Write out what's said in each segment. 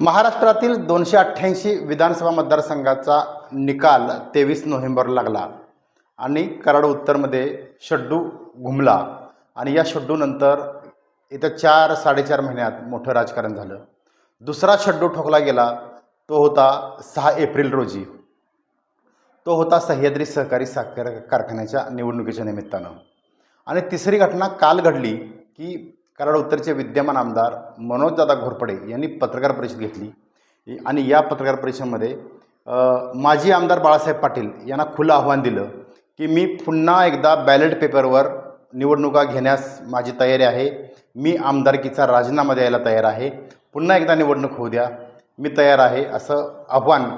महाराष्ट्रातील दोनशे अठ्ठ्याऐंशी विधानसभा मतदारसंघाचा निकाल तेवीस नोव्हेंबरला लागला आणि कराड उत्तरमध्ये शड्डू घुमला. आणि या शड्डूनंतर येत्या चार साडेचार महिन्यात मोठं राजकारण झालं. दुसरा शड्डू ठोकला गेला तो होता सहा एप्रिल रोजी. तो होता सह्याद्री सहकारी साखर कारखान्याच्या निवडणुकीच्या निमित्तानं. आणि तिसरी घटना काल घडली की कराड उत्तरचे विद्यमान आमदार मनोजदादा घोरपडे यांनी पत्रकार परिषद घेतली. आणि या पत्रकार परिषदेमध्ये माजी आमदार बाळासाहेब पाटील यांना खुलं आव्हान दिलं की मी पुन्हा एकदा बॅलेट पेपरवर निवडणुका घेण्यास माझी तयारी आहे. मी आमदारकीचा राजीनामा द्यायला तयार आहे. पुन्हा एकदा निवडणूक होऊ द्या. मी तयार आहे असं आव्हान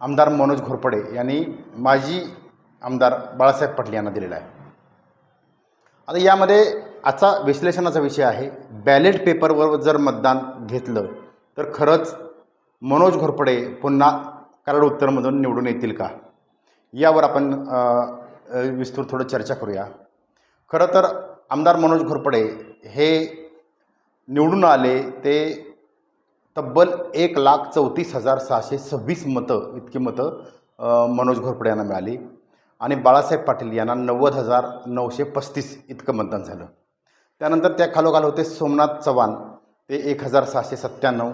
आमदार मनोज घोरपडे यांनी माजी आमदार बाळासाहेब पाटील यांना दिलेलं आहे. आता यामध्ये आजचा विश्लेषणाचा विषय आहे. बॅलेट पेपरवर जर मतदान घेतलं तर खरंच मनोज घोरपडे पुन्हा कराड उत्तरमधून निवडून येतील का? यावर आपण विस्तृत थोडं चर्चा करूया. खरं तर आमदार मनोज घोरपडे हे निवडून आले ते तब्बल एक लाख चौतीस हजार सहाशे सव्वीस मतं इतकी मतं मनोज घोरपडे यांना मिळाली. आणि बाळासाहेब पाटील यांना नव्वद हजार नऊशे पस्तीस इतकं मतदान झालं. त्यानंतर त्या खालोखाल होते सोमनाथ चव्हाण. ते एक हजार सहाशे सत्त्याण्णव.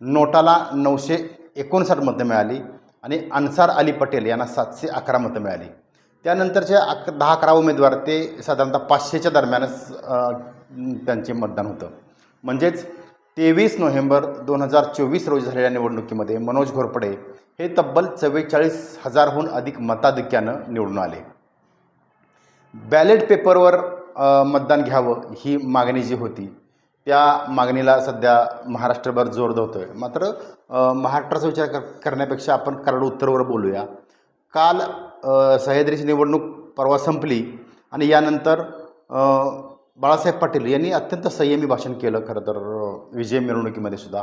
नोटाला नऊशे एकोणसाठ मतं मिळाली आणि अन्सार अली पटेल यांना सातशे अकरा मतं मिळाली. त्यानंतरचे अक दहा अकरा उमेदवार ते साधारणतः पाचशेच्या दरम्यानच त्यांचे मतदान होतं. म्हणजेच तेवीस नोव्हेंबर दोन हजार चोवीस रोजी झालेल्या निवडणुकीमध्ये मनोज घोरपडे हे तब्बल चव्वेचाळीस हजारहून अधिक मताधिक्यानं निवडून आले. बॅलेट पेपरवर मतदान घ्यावं ही मागणी जी होती त्या मागणीला सध्या महाराष्ट्रभर जोर धरतो आहे मात्र महाराष्ट्राचा विचार कर करण्यापेक्षा आपण कराड उत्तरवर बोलूया. काल सह्याद्रीची निवडणूक परवा संपली आणि यानंतर बाळासाहेब पाटील यांनी अत्यंत संयमी भाषण केलं खरं तर विजय मिरवणुकीमध्ये सुद्धा.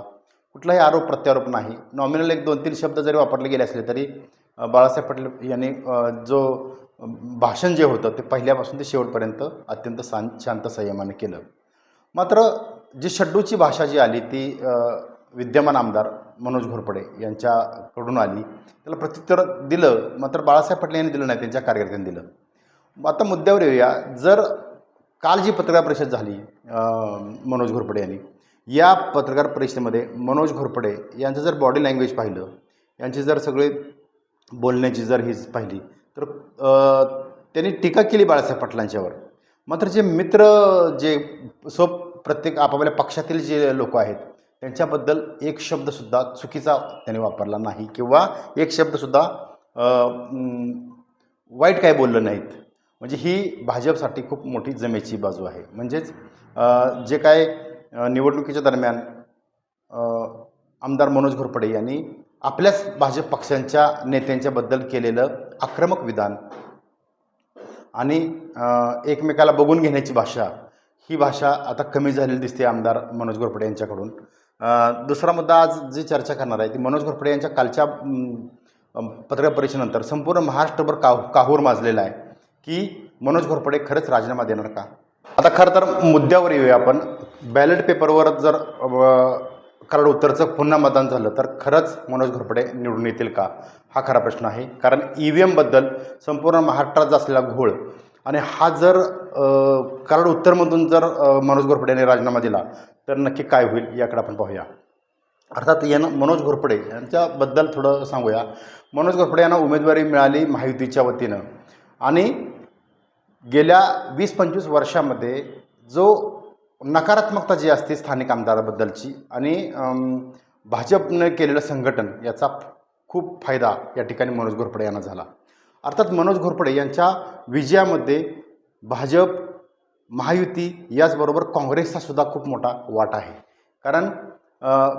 कुठलाही आरोप प्रत्यारोप नाही. नॉमिनल एक दोन तीन शब्द जरी वापरले गेले असले तरी बाळासाहेब पाटील यांनी जो भाषण जे होतं ते पहिल्यापासून ते शेवटपर्यंत अत्यंत शांत शांत संयमाने केलं. मात्र जी शड्डूची भाषा जी आली ती विद्यमान आमदार मनोज घोरपडे यांच्याकडून आली. त्याला प्रत्युत्तर दिलं मात्र बाळासाहेब पाटील यांनी दिलं नाही त्यांच्या कार्यकर्त्यांनी दिलं. आता मुद्द्यावर येऊया. जर काल जी पत्रकार परिषद झाली मनोज घोरपडे यांनी या पत्रकार परिषदेमध्ये मनोज घोरपडे यांचं जर बॉडी लँग्वेज पाहिलं यांची जर सगळे बोलण्याची जर ही पाहिली तर त्यांनी टीका केली बाळासाहेब पाटलांच्यावर मात्र जे मित्र जे सो प्रत्येक आपापल्या पक्षातील जे लोक आहेत त्यांच्याबद्दल एक शब्दसुद्धा चुकीचा त्यांनी वापरला नाही किंवा एक शब्दसुद्धा वाईट काय बोललं नाहीत. म्हणजे ही भाजपसाठी खूप मोठी जमेची बाजू आहे. म्हणजेच जे काय निवडणुकीच्या दरम्यान आमदार मनोज घोरपडे यांनी आपल्याच भाजप पक्षांच्या नेत्यांच्याबद्दल केलेलं आक्रमक विधान आणि एकमेकाला बघून घेण्याची भाषा ही भाषा आता कमी झालेली दिसते आमदार मनोज घोरपडे यांच्याकडून. दुसरा मुद्दा आज जी चर्चा करणार आहे ती मनोज घोरपडे यांच्या कालच्या पत्रकार परिषदेनंतर संपूर्ण महाराष्ट्रभर काहू काहूर माजलेला आहे. की मनोज घोरपडे खरंच राजीनामा देणार का? आता खरं तर मुद्द्यावर येऊया आपण. बॅलेट पेपरवर जर कराड उत्तरचं पुन्हा मतदान झालं तर खरंच मनोज घोरपडे निवडून येतील का? हा खरा प्रश्न आहे. कारण ई व्ही एमबद्दल संपूर्ण महाराष्ट्रात असलेला घोळ आणि हा जर कराड उत्तरमधून जर मनोज घोरपडेने यांनी राजीनामा दिला तर नक्की काय होईल याकडे आपण पाहूया. अर्थात यानं मनोज घोरपडे यांच्याबद्दल थोडं सांगूया. मनोज घोरपडे यांना उमेदवारी मिळाली महायुतीच्या वतीनं. आणि गेल्या वीस पंचवीस वर्षामध्ये जो नकारात्मकता जी असते स्थानिक आमदाराबद्दलची आणि भाजपने केलेलं संघटन याचा खूप फायदा या ठिकाणी मनोज घोरपडे यांना झाला. अर्थात मनोज घोरपडे यांच्या विजयामध्ये भाजप महायुती याचबरोबर काँग्रेसचा सुद्धा खूप मोठा वाटा आहे. कारण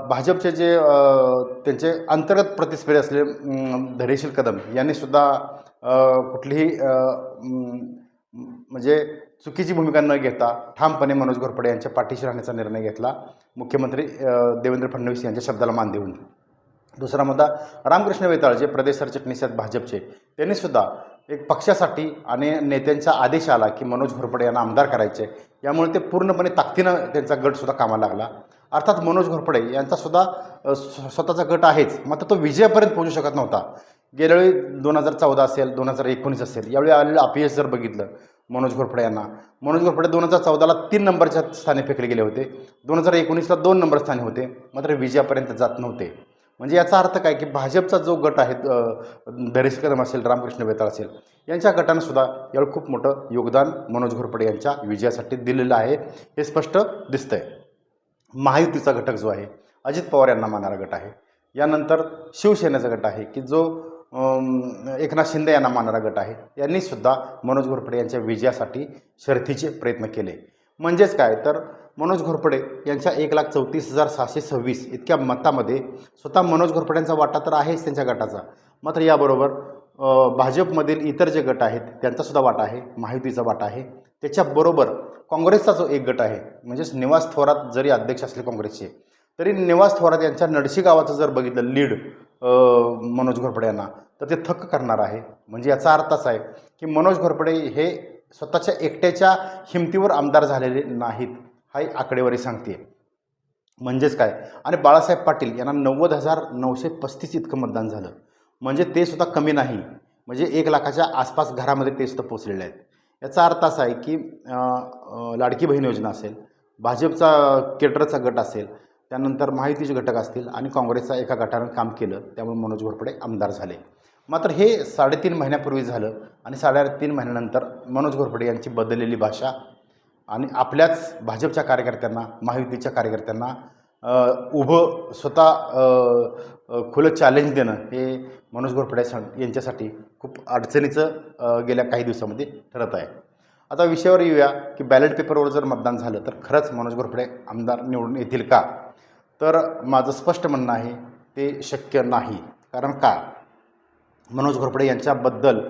भाजपचे जे त्यांचे अंतर्गत प्रतिस्पर्धी असलेले अम, धैर्यशील कदम यांनीसुद्धा कुठलीही म्हणजे चुकीची भूमिका न घेता ठामपणे मनोज घोरपडे यांच्या पाठीशी राहण्याचा निर्णय घेतला. मुख्यमंत्री देवेंद्र फडणवीस यांच्या शब्दाला मान देऊन. दुसरा मुद्दा रामकृष्ण वेताळ जे प्रदेश सरचिटणीस आहेत भाजपचे त्यांनीसुद्धा एक पक्षासाठी आणि नेत्यांचा आदेश आला की मनोज घोरपडे यांना आमदार करायचे. यामुळे ते पूर्णपणे ताकदीनं त्यांचा गटसुद्धा कामाला लागला. अर्थात मनोज घोरपडे यांचा सुद्धा स्वतःचा गट आहेच मात्र तो विजयापर्यंत पोहोचू शकत नव्हता. गेल्यावेळी दोन हजार चौदा असेल दोन हजार एकोणीस असेल यावेळी आलेलं अपयश जर बघितलं मनोज घोरपडे यांना मनोज घोरपडे दोन हजार चौदाला तीन नंबरच्या स्थानी फेकले गेले होते. दोन हजार एकोणीसला दोन नंबर स्थानी होते मात्र विजयापर्यंत जात नव्हते. म्हणजे याचा अर्थ काय की भाजपचा जो गट आहे धरेश कदम असेल रामकृष्ण बेताळ असेल यांच्या गटानं सुद्धा यावेळी खूप मोठं योगदान मनोज घोरपडे यांच्या विजयासाठी दिलेलं आहे हे स्पष्ट दिसतंय. महायुतीचा घटक जो आहे अजित पवार यांना मानणारा गट आहे. यानंतर शिवसेनेचा गट आहे की जो एकनाथ शिंदे यांना मानणारा गट आहे. यांनीसुद्धा मनोज घोरपडे यांच्या विजयासाठी शर्थीचे प्रयत्न केले. म्हणजेच काय? तर मनोज घोरपडे यांच्या एक लाख चौतीस हजार सहाशे सव्वीस इतक्या मतामध्ये स्वतः मनोज घोरपड्यांचा वाटा तर आहेच त्यांच्या गटाचा. मात्र याबरोबर भाजपमधील इतर जे गट आहेत त्यांचासुद्धा वाटा आहे महायुतीचा वाटा आहे. त्याच्याबरोबर काँग्रेसचा जो एक गट आहे म्हणजेच निवास थोरात जरी अध्यक्ष असले काँग्रेसचे तरी निवास थोरात यांच्या नडशी गावाचं जर बघितलं लीड मनोज घोरपडे यांना तर ते थक्क करणार आहे. म्हणजे याचा अर्थ असा आहे की मनोज घोरपडे हे स्वतःच्या एकट्याच्या हिमतीवर आमदार झालेले नाहीत हा आकडेवारी सांगते म्हणजेच काय? आणि बाळासाहेब पाटील यांना नव्वद हजार नऊशे पस्तीस इतकं मतदान झालं. म्हणजे ते सुद्धा कमी नाही. म्हणजे एक लाखाच्या आसपास घरामध्ये ते सुद्धा पोचलेले आहेत. याचा अर्थ असा आहे की लाडकी बहीण योजना असेल भाजपचा केटरचा गट असेल त्यानंतर माहितीचे घटक असतील आणि काँग्रेसचा एका गटानं काम केलं त्यामुळे मनोज घोरपडे आमदार झाले. मात्र हे साडेतीन महिन्यापूर्वी झालं आणि साडेतीन महिन्यानंतर मनोज घोरपडे यांची बदललेली भाषा आणि आपल्याच भाजपच्या कार्यकर्त्यांना महायुतीच्या कार्यकर्त्यांना उभं स्वतः खुलं चॅलेंज देणं हे मनोज घोरपडे सण यांच्यासाठी खूप अडचणीचं गेल्या काही दिवसामध्ये ठरत आहे. आता विषयावर येऊया की बॅलेट पेपरवर जर मतदान झालं तर खरंच मनोज घोरपडे आमदार निवडून येतील का? तर माझं स्पष्ट म्हणणं आहे ते शक्य नाही. कारण का? मनोज घोरपडे यांच्याबद्दल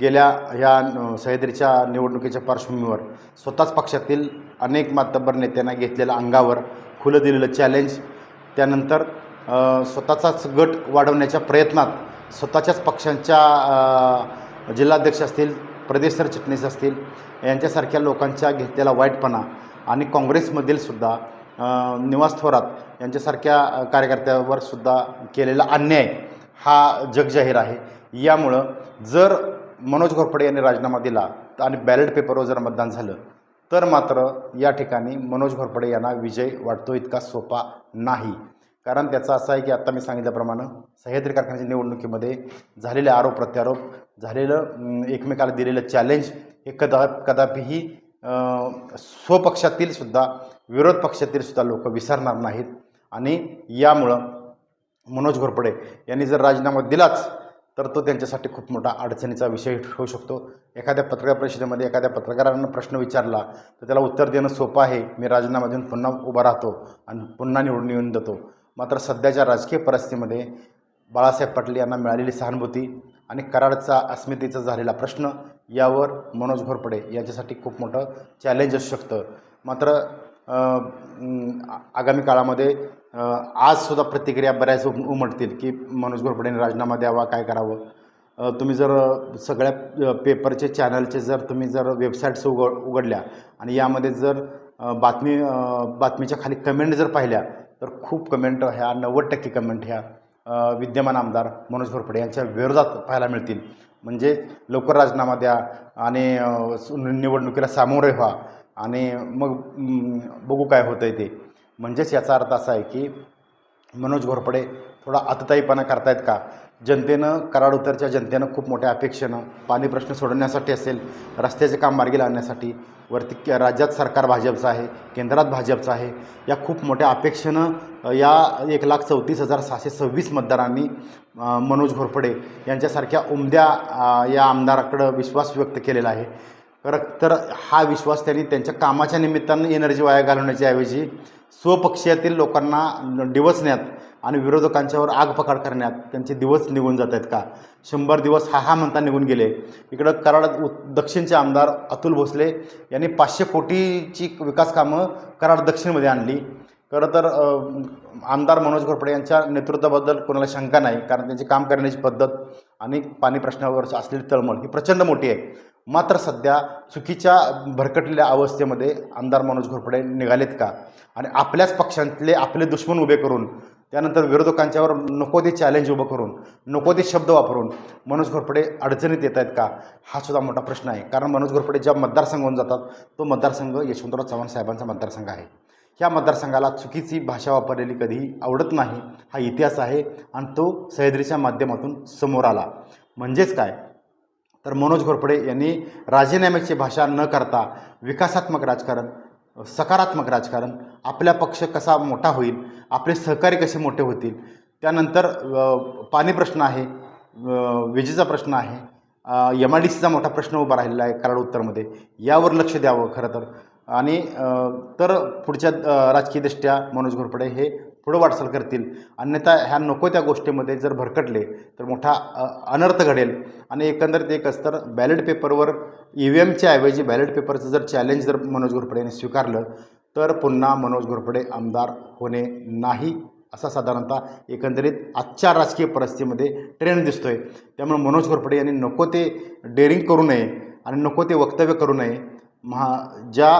गेल्या ह्या सह्याद्रीच्या निवडणुकीच्या पार्श्वभूमीवर स्वतःच पक्षातील अनेक मातब्बर नेत्यांना घेतलेल्या अंगावर खुलं दिलेलं चॅलेंज त्यानंतर स्वतःचाच गट वाढवण्याच्या प्रयत्नात स्वतःच्याच पक्षांच्या जिल्हाध्यक्ष असतील प्रदेश सरचिटणीस असतील यांच्यासारख्या लोकांच्या घेतलेला वाईटपणा आणि काँग्रेसमधील सुद्धा निवास थोरात यांच्यासारख्या कार्यकर्त्यावर सुद्धा केलेला अन्याय हा जगजाहीर आहे. यामुळं जर मनोज घोरपडे यांनी राजीनामा दिला आणि बॅलेट पेपरवर जर मतदान झालं तर मात्र या ठिकाणी मनोज घोरपडे यांना विजय वाटतो इतका सोपा नाही. कारण त्याचा असा आहे की आत्ता मी सांगितल्याप्रमाणे सह्याद्री कारखान्याच्या निवडणुकीमध्ये झालेले आरोप प्रत्यारोप झालेलं एकमेकाला दिलेलं चॅलेंज हे कदा कदापिही स्वपक्षातील सुद्धा विरोध पक्षातील सुद्धा लोक विसरणार नाहीत. आणि यामुळं मनोज घोरपडे यांनी जर राजीनामा दिलाच तर तो त्यांच्यासाठी खूप मोठा अडचणीचा विषय होऊ शकतो. एखाद्या पत्रकार परिषदेमध्ये एखाद्या पत्रकारानं प्रश्न विचारला तर त्याला उत्तर देणं सोपं आहे. मी राजीनामा देऊन पुन्हा उभा राहतो आणि पुन्हा निवडून येऊन देतो. मात्र सध्याच्या राजकीय परिस्थितीमध्ये बाळासाहेब पाटील यांना मिळालेली सहानुभूती आणि कराडचा अस्मितेचा झालेला प्रश्न यावर मनोज घोरपडे यांच्यासाठी खूप मोठं चॅलेंज असू शकतं. मात्र आगामी काळामध्ये आजसुद्धा प्रतिक्रिया बऱ्याच उम- उमटतील की मनोज घोरपडेने राजीनामा द्यावा काय करावं? तुम्ही जर सगळ्या पेपरचे चॅनलचे जर तुम्ही जर वेबसाईट्स उघड उघडल्या आणि यामध्ये जर बातमी बातमीच्या खाली कमेंट जर पाहिल्या तर खूप कमेंट ह्या नव्वद टक्के कमेंट ह्या विद्यमान आमदार मनोज घोरपडे यांच्या विरोधात पाहायला मिळतील. म्हणजे लवकर राजीनामा द्या आणि सु- निवडणुकीला सामोरे व्हा. आणि मग बघू काय होतं आहे ते. म्हणजेच याचा अर्थ असा आहे की मनोज घोरपडे थोडा आतताईपणा करतायत का? जनतेनं कराड उत्तरच्या जनतेनं खूप मोठ्या अपेक्षेनं पाणी प्रश्न सोडवण्यासाठी असेल रस्त्याचे काम मार्गी लावण्यासाठी वरती राज्यात सरकार भाजपचं आहे केंद्रात भाजपचं आहे या खूप मोठ्या अपेक्षेनं या एक लाख चौतीस हजार सहाशे सव्वीस मतदारांनी मनोज घोरपडे यांच्यासारख्या उमद्या या आमदाराकडं विश्वास व्यक्त केलेला आहे. तर तर हा विश्वास त्यांनी त्यांच्या कामाच्या निमित्तानं एनर्जी वाया घालवण्याच्या ऐवजी स्वपक्षीयातील लोकांना डिवचण्यात आणि विरोधकांच्यावर आग पकड करण्यात त्यांचे दिवस निघून जात आहेत का? शंभर दिवस हा हा म्हणता निघून गेले. इकडं कराड उ दक्षिणचे आमदार अतुल भोसले यांनी पाचशे कोटीची विकास कामं कराड दक्षिणमध्ये आणली. खरं तर आमदार मनोज घोरपडे यांच्या नेतृत्वाबद्दल कोणाला शंका नाही कारण त्यांची काम करण्याची पद्धत आणि पाणी प्रश्नावर असलेली तळमळ ही प्रचंड मोठी आहे. मात्र सध्या चुकीच्या भरकटलेल्या अवस्थेमध्ये आमदार मनोज घोरपडे निघालेत का? आणि आपल्याच पक्षांतले आपले दुश्मन उभे करून त्यानंतर विरोधकांच्यावर नको ते चॅलेंज उभं करून नको ते शब्द वापरून मनोज घोरपडे अडचणीत येत आहेत का? हा सुद्धा मोठा प्रश्न आहे. कारण मनोज घोरपडे ज्या मतदारसंघाहून जातात तो मतदारसंघ यशवंतराव चव्हाण साहेबांचा मतदारसंघ आहे. ह्या मतदारसंघाला चुकीची भाषा वापरलेली कधीही आवडत नाही. हा इतिहास आहे आणि तो सह्याद्रीच्या माध्यमातून समोर आला. म्हणजेच काय? तर मनोज घोरपडे यांनी राजीनाम्याची भाषा न करता विकासात्मक राजकारण सकारात्मक राजकारण आपला पक्ष कसा मोठा होईल आपले सहकारी कसे मोठे होतील त्यानंतर पाणी प्रश्न आहे विजेचा प्रश्न आहे एम आय डी सीचा मोठा प्रश्न उभा राहिलेला आहे कराड उत्तरमध्ये. यावर लक्ष द्यावं खरं तर. आणि तर पुढच्या राजकीयदृष्ट्या मनोज घोरपडे हे पुढं वाटचाल करतील. अन्यथा ह्या नको त्या गोष्टीमध्ये जर भरकटले तर मोठा अनर्थ घडेल. आणि एकंदरीत एकच तर बॅलेट पेपरवर ई व्ही एमच्या ऐवजी बॅलेट पेपरचं जर चॅलेंज जर मनोज घोरपडे यांनी स्वीकारलं तर पुन्हा मनोज घोरपडे आमदार होणे नाही असा साधारणतः एकंदरीत आजच्या राजकीय परिस्थितीमध्ये ट्रेंड दिसतो आहे त्यामुळे मनोज घोरपडे यांनी नको ते डेअरिंग करू नये आणि नको ते वक्तव्य करू नये. महा ज्या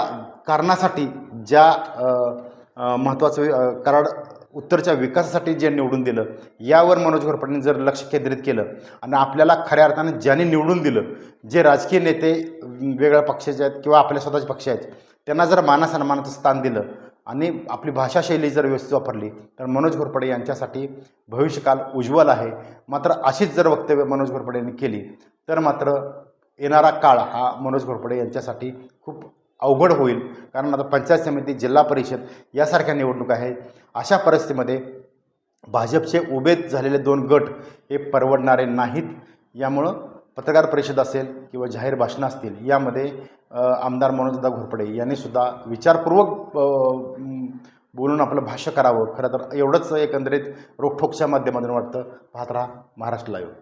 कारणासाठी ज्या महत्त्वाचं कराड उत्तरच्या विकासासाठी जे निवडून दिलं यावर मनोज घोरपडेंनी जर लक्ष केंद्रित केलं आणि आपल्याला खऱ्या अर्थाने ज्यांनी निवडून दिलं जे राजकीय नेते वेगळ्या पक्षाचे आहेत किंवा आपल्या स्वतःचे पक्ष आहेत त्यांना जर मानासन्मानाचं स्थान दिलं आणि आपली भाषाशैली जर व्यवस्थित वापरली तर मनोज घोरपडे यांच्यासाठी भविष्यकाल उज्ज्वल आहे. मात्र अशीच जर वक्तव्य मनोज घोरपडे यांनी केली तर मात्र येणारा काळ हा मनोज घोरपडे यांच्यासाठी खूप अवघड होईल. कारण आता पंचायत समिती जिल्हा परिषद यासारख्या निवडणूक आहेत. अशा परिस्थितीमध्ये भाजपचे उभे झालेले दोन गट हे परवडणारे नाहीत. यामुळं पत्रकार परिषद असेल किंवा जाहीर भाषणं असतील यामध्ये आमदार मनोजदा घोरपडे यांनीसुद्धा विचारपूर्वक बोलून आपलं भाष्य करावं. खरं तर एवढंच एकंदरीत रोखोकच्या माध्यमातून वाटतं. पाहत राहा महाराष्ट्र लाईव्ह